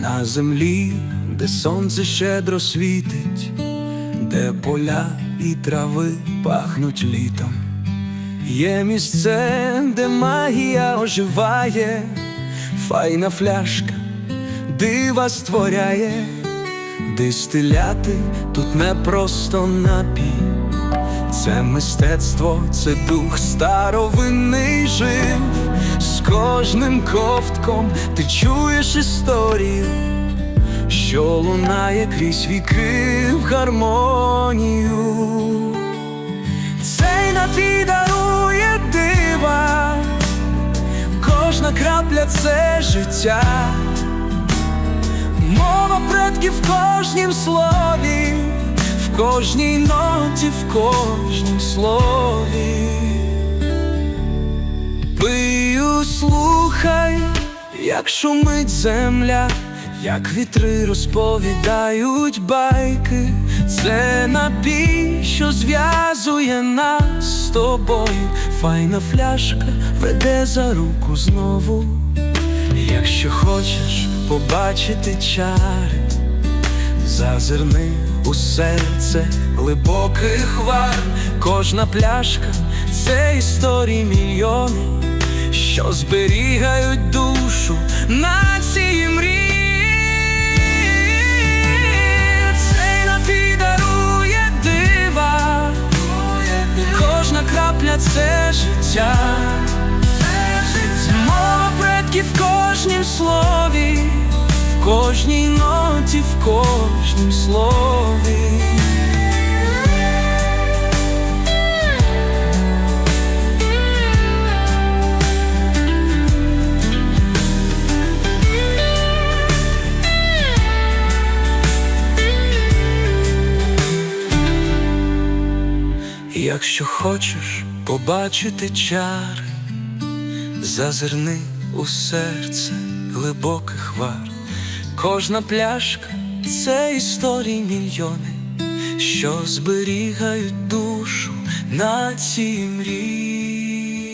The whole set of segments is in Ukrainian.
На землі, де сонце щедро світить, де поля і трави пахнуть літом, є місце, де магія оживає, файна фляшка, дива створяє, дистиляти тут не просто напій, це мистецтво, це дух старовинний жив. З кожним ковтком ти чуєш історію, що лунає крізь віки в гармонію. Цей напій дарує дива, кожна крапля це життя, мова предків кожнім слові, кожній ноті, в кожнім слові. Пию, слухай, як шумить земля, як вітри розповідають байки, це напій, що зв'язує нас з тобою. Файна фляшка веде за руку знову. Якщо хочеш побачити чари, зазирни у серце глибоких вар, кожна пляшка це історії мільйони, що зберігають душу нації мрій. Цей напій дарує дива, кожна крапля це життя, мова предків в кожнім слові, в кожній ноті, в кожнім слові. Якщо хочеш побачити чари, зазирни у серце глибоких вар. Кожна пляшка це історії мільйони, що зберігають душу на цій мрії.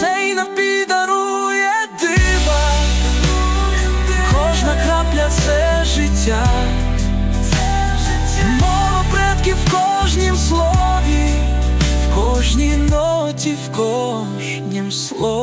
Цей напій дарує дива, кожна крапля це життя, мова предків кожнім слові, в кожній ноті, в кожнім слові.